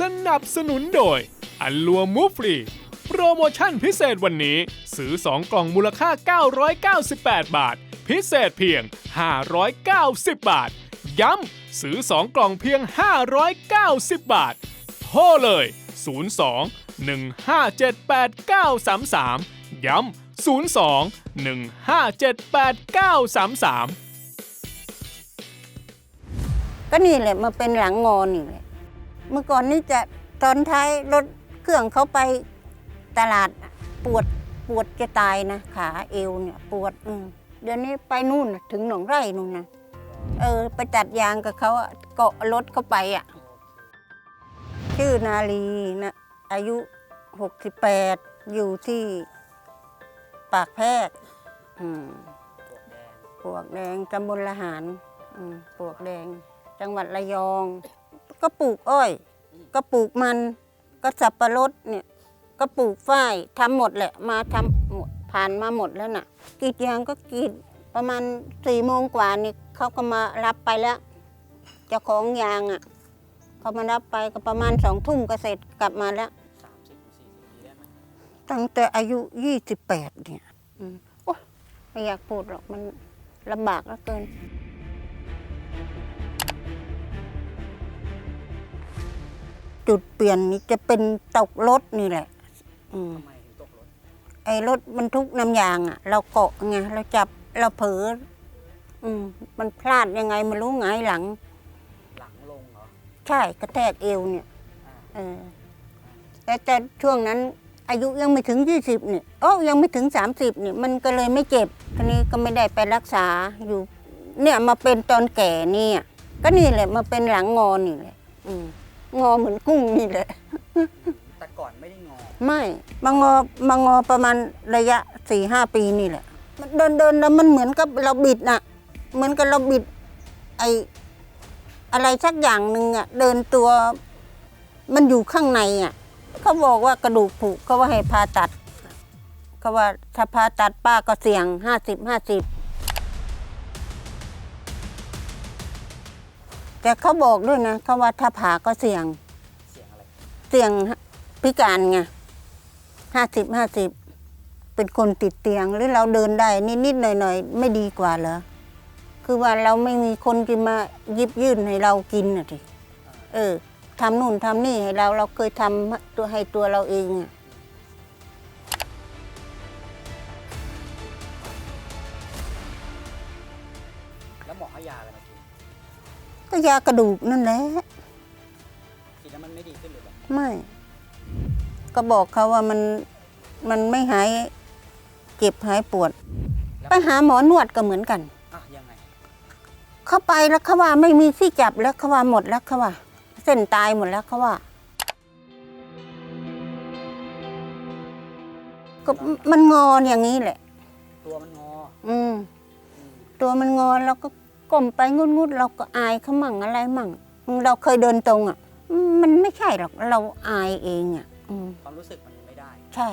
สนับสนุนโดย อันลัวมูฟรี โปรโมชั่นพิเศษวันนี้ ซื้อ 2 กล่องมูลค่า 998 บาท พิเศษเพียง 590 บาท ย้ำซื้อ 2 กล่องเพียง 590 บาทโทรเลย 02 1578933 ย้ำ02 1578933 ก็นี่แหละมาเป็นหลังงอนี่แหละ เมื่อก่อนนี่จะตอนท้ายรถเครื่องเขาไปตลาดปวดปวดจะตายนะขาเอวเนี่ยปวดอืมเดี๋ยวนี้ไปนู่นน่ะถึงหนองไร่นู่นนะเออ ไปตัดยางกับเขาอะเกาะรถเขาไปอะชื่อนาลีนะอายุ 68 อยู่ที่ปากแพรกอืมปวกแดงตำบลละหารอืมปวกแดง จังหวัดระยอง ก็ปลูกอ้อย ก็ปลูกมัน ก็สับปะรดเนี่ย ก็ปลูกฝ้ายทำหมดแหละ มาทำหมดผ่านมาหมดแล้วน่ะกรีดยางก็กรีดประมาณสี่โมงกว่านี่เขาก็มารับไปแล้วเจ้าของยางอะเขามารับไปก็ประมาณสองทุ่มก็เสร็จกลับมาแล้วตั้งแต่อายุยี่สิบแปดเนี่ยอืมโอ๊ยไม่อยากพูดหรอกมันลำบากเหลือเกิน จุดเปลี่ยนนี่จะเป็นตกรถนี่แหละ อืมไอ้รถบรรทุกน้ำยางอะ เราเกาะไงเราจับเราเผลออืม มันพลาดยังไงไมันรู้ไงายหลัง หลังลงเหรอใช่กระแทกเอวเนี่ยเออแต่แต่ช่วงนั้น อายุยังไม่ถึงยี่สิบนี่โอ้ยังไม่ถึงสามสิบนี่มันก็เลยไม่เจ็บทีนี้ก็ไม่ได้ไปรักษาอยู่ เนี่ยมาเป็นตอนแก่เนี่ย ก็นี่แหละมาเป็นหลังงอนี่แหละ อืม งอเหมือนกุ้งนี่แหละ แต่ก่อนไม่ได้งอ ไม่มางอมางอประมาณระยะสี่ห้าปีนี่แหละ มันเดินเดินแล้วมันเหมือนกับเราบิดน่ะ เหมือนกับเราบิด ไออะไรสักอย่างหนึ่งอะ เดินตัวมันอยู่ข้างในอะเขาบอกว่ากระดูกผุเขาว่าให้ผ่าตัดเขาว่าถ้าผ่าตัดป้าก็เสี่ยงห้าสิบห้าสิบ แต่เขาบอกด้วยนะเขาว่าถ้าผ่าก็เสี่ยง เสียงอะไรเสี่ยงพิการไงห้าสิบห้าสิบเป็นคนติดเตียงหรือเราเดินได้นิดๆหน่อยๆไม่ดีกว่าเหรอคือว่าเราไม่มีคนที่มาหยิบยื่นให้เรากินน่ะทีเออทำนู่นทำนี่ให้เราเราเคยทำตัวให้ตัวเราเองอะ ก็ยากระดูกนั่นแหละกินแล้วมันไม่ดีขึ้นเลยเหรอไม่ ก็บอกเขาว่ามันมันไม่หายเจ็บหายปวดไปหาหมอนวดก็เหมือนกัน อะยังไง เข้าไปแล้วเขาว่าไม่มีที่จับแล้วเขาว่าหมดแล้วเขาว่า เส้นตายหมดแล้วเขาว่า ก็มันงออย่างนี้แหละ ตัวมันงออืม อืมตัวมันงอเราก็ ก้มไปงุดงุดๆเราก็อายเขามั่งอะไรมั่ง เราเคยเดินตรงอะ มันไม่ใช่หรอกเราอายเองอะอืมความรู้สึกมันไม่ได้ ใช่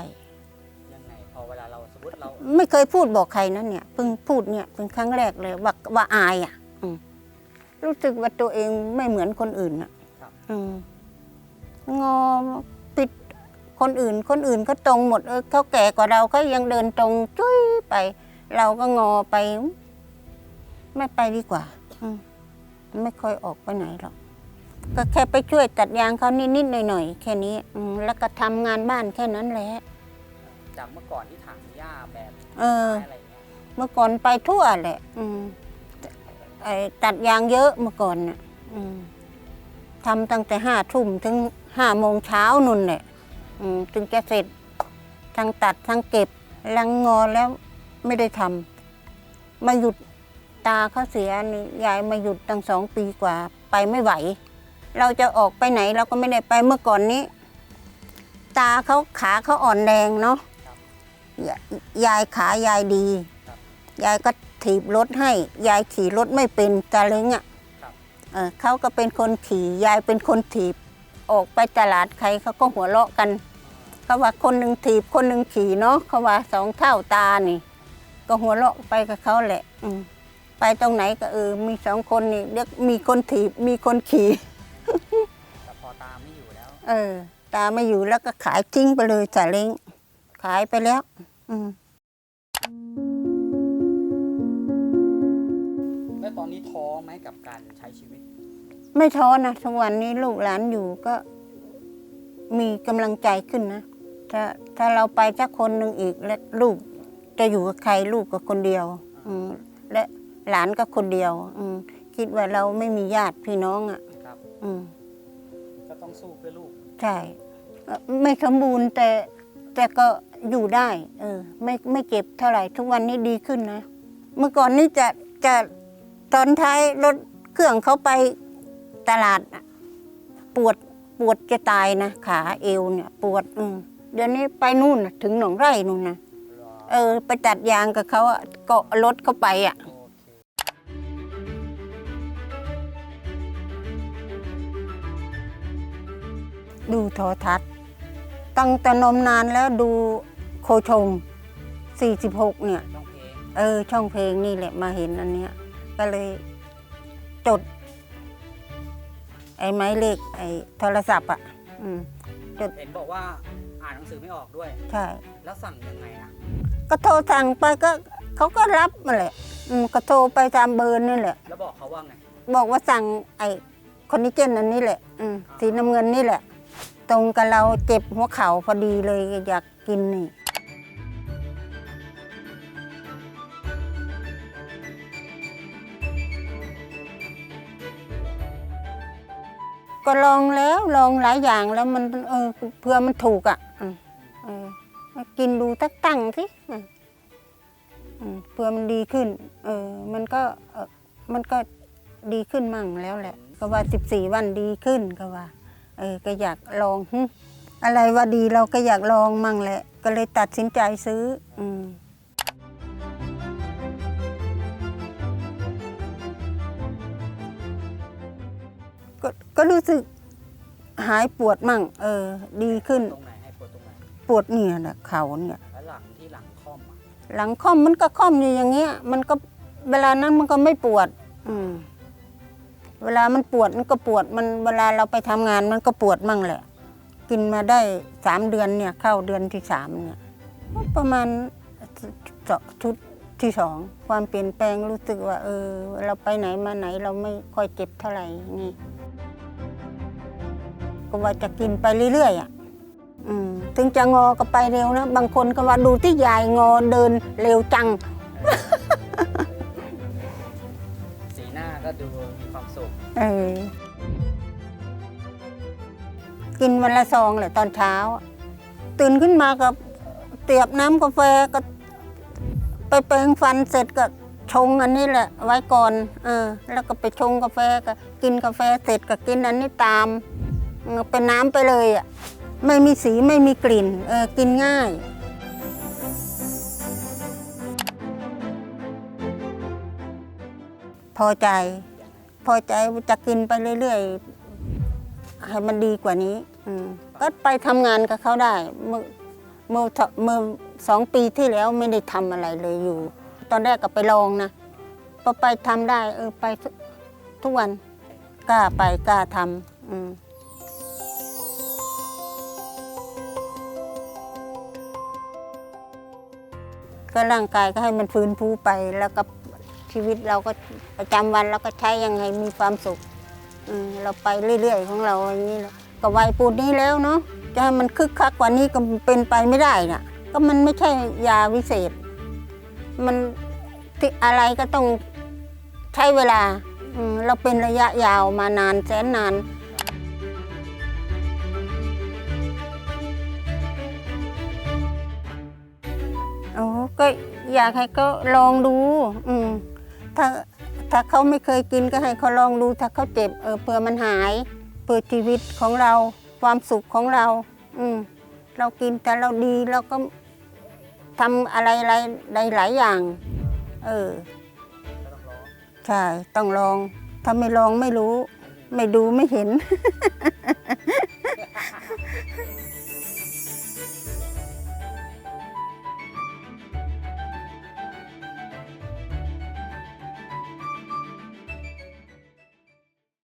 ยังไงพอเวลาเราสมมติเรา ไม่เคยพูดบอกใครนะเนี่ยเพิ่งพูดเนี่ยเป็นครั้งแรกเลยว่าว่าอายอะอืมรู้สึกว่าตัวเองไม่เหมือนคนอื่นอะครับอืมงอปิดคนอื่น คนอื่นก็ตรงหมดเออเขาแก่กว่าเราก็ยังเดินตรงจุ้ยไป เราก็งอไป ไม่ไปดีกว่า อืมไม่ค่อยออกไปไหนหรอก ก็แค่ไปช่วยตัดยางเขานิดๆหน่อยๆแค่นี้อืมแล้วก็ทำงานบ้านแค่นั้นแหละ จากเมื่อก่อนที่ถังหญ้าแบบเออไม้อะไรเงี้ยเมื่อก่อนไปทั่วแหละ อืมไอ้ตัดยางเยอะเมื่อก่อนน่ะ อืมทำตั้งแต่ห้าทุ่มถึงห้าโมงเช้านุ่นแหละ อืมถึงจะเสร็จ ทั้งตัดทั้งเก็บลังงอแล้วไม่ได้ทำมาหยุด ตาเขาเสียนี่ยายมาหยุดตั้งสองปีกว่าไปไม่ไหว เราจะออกไปไหนเราก็ไม่ได้ไปเมื่อก่อนนี้ ตาเขาขาเขาอ่อนแรงเนาะยายขายายดี ยายก็ถีบรถให้ ยายขี่รถไม่เป็นตาเล้งอะเขาก็เป็นคนขี่ยายเป็นคนถีบ ออกไปตลาดใครเขาก็หัวเราะกันเขาว่าคนหนึ่งถีบคนหนึ่งขี่เนาะเขาว่าสองเท่าตานี่ ก็หัวเราะไปกับเขาแหละ อื ไปตรงไหนก็เออมีสองคนนี่เรียกมีคนถีบมีคนขี่ แต่พอตามไม่อยู่แล้ว เออ ตาไม่อยู่แล้วก็ขายทิ้งไปเลยสาเล้งขายไปแล้ว อืมแล้วตอนนี้ท้อไหมกับการใช้ชีวิต ไม่ท้อนะทุกวันนี้ลูกหลานอยู่ก็มีกำลังใจขึ้นนะ ถ้าถ้าเราไปสักคนหนึ่งอีกและลูกจะอยู่กับใครลูกก็คนเดียว อืมและ หลานก็คนเดียว อืมคิดว่าเราไม่มีญาติพี่น้องอะครับ อืมก็ต้องสู้เพื่อลูก ใช่เอ่อไม่สมบูรณ์แต่แต่ก็อยู่ได้ เออ ไม่ไม่เจ็บเท่าไหร่ ทุกวันนี้ดีขึ้นนะ เมื่อก่อนนี้จะจะตอนท้ายรถเครื่องเขาไปตลาดน่ะปวดปวดจะตายนะ ขาเอวเนี่ย ปวดอืมเดี๋ยวนี้ไปนู่นน่ะถึงหนองไร่นู่นนะรอเออ ไปตัดยางกับเขาอะเกาะรถเข้าไปอะ โอ ดูโทรทัศน์ ตั้งแต่นมนานแล้วดูโคชง 46 เนี่ย ต้องเพลงเออ ช่องเพลงนี่แหละมาเห็นอันเนี้ย ก็เลยจด ไอ้ไม้เลขไอ้โทรศัพท์อะ อืม เห็นบอกว่าอ่านหนังสือไม่ออกด้วย ใช่ แล้วสั่งยังไงอะก็โทรสั่งไปก็เขาก็รับมาแหละ อืมก็โทรไปตามเบอร์นี่แหละ แล้วบอกเขาว่าไงบอกว่าสั่งไอ้คอนดิเจนอันนี้แหละ อืมสีน้ำเงินนี่แหละ ตรงกับเราเจ็บหัวเข่าพอดีเลยอยากกินนี่ก็ลองแล้วลองหลายอย่างแล้วมันเออเพื่อมันถูกอะเออกินดูตักตั้งสิเพื่อมันดีขึ้น เออมันก็มันก็ดีขึ้นมั่งแล้วแหละ ก็ว่าสิบสี่วันดีขึ้นก็ว่า เออก็อยากลองหึอะไรว่าดีเราก็อยากลองมั่งแหละ ก็เลยตัดสินใจซื้อ อืม ก็ก็รู้สึกหายปวดมั่ง เออ ดีขึ้นตรงไหนให้ปวดตรงไหนปวดเนี่ยแหละเขาเนี่ย แล้วหลังที่หลังค่อมอะหลังค่อมมันก็ค่อมอยู่อย่างเงี้ย มันก็เวลานั้นมันก็ไม่ปวด อืม เวลามันปวดมันก็ปวดมันเวลาเราไปทำงานมันก็ปวดมั่งแหละ กินมาได้สามเดือนเนี่ยเข้าเดือนที่สามเนี่ยประมาณชุดที่สองความเปลี่ยนแปลงรู้สึกว่า เออ เราไปไหนมาไหนเราไม่ค่อยเจ็บเท่าไหร่นี่ก็ว่าจะกินไปเรื่อยๆอะอืมถึงจะงอก็ไปเร็วนะ บางคนก็ว่าดูที่ยายงอเดินเร็วจัง ดูมีความสุขเออ กินวันละซองแหละตอนเช้า ตื่นขึ้นมากับเตียบน้ำกาแฟก็ ไปแปรงฟันเสร็จก็ชงอันนี้แหละ ไว้ก่อน เออ แล้วก็ไปชงกาแฟก็กินกาแฟเสร็จก็กินอันนี้ตามเออเป็นน้ำไปเลยอะ ไม่มีสีไม่มีกลิ่น เออ กินง่าย พอใจ พอใจจะกินไปเรื่อยๆให้มันดีกว่านี้ก็ไปทำงานกับเขาได้เมื่อเมื่อเมื่อสองปีที่แล้วไม่ได้ทำอะไรเลยอยู่ ตอนแรกก็ไปลองนะพอไปทำได้ เออไปทุกทุกวันกล้าไปกล้าทำอืมก็ร่างกายก็ให้มันฟื้นฟูไปแล้วก็ ชีวิตเราก็ประจำวันเราก็ใช้ยังไงมีความสุขเราไปเรื่อยๆของเราอย่างนี้แหละก็วัยปูนนี้แล้วเนาะจะให้มันคึกคักกว่านี้ก็เป็นไปไม่ได้น่ะ ก็มันไม่ใช่ยาวิเศษ มันที่อะไรก็ต้องใช้เวลาเราเป็นระยะยาวมานานแสนนานโอ้ก็อยากให้เขาลองดู อืม ถ้าถ้าเขาไม่เคยกินก็ให้เขาลองดูถ้าเขาเจ็บเออเผื่อมันหายเพื่อชีวิตของเรา ความสุขของเรา อืมเรากินแต่เราดีเราก็ทำอะไรอะไรหลายๆอย่าง เออใช่ต้องลองถ้าไม่ลองไม่รู้ ไม่ดูไม่เห็น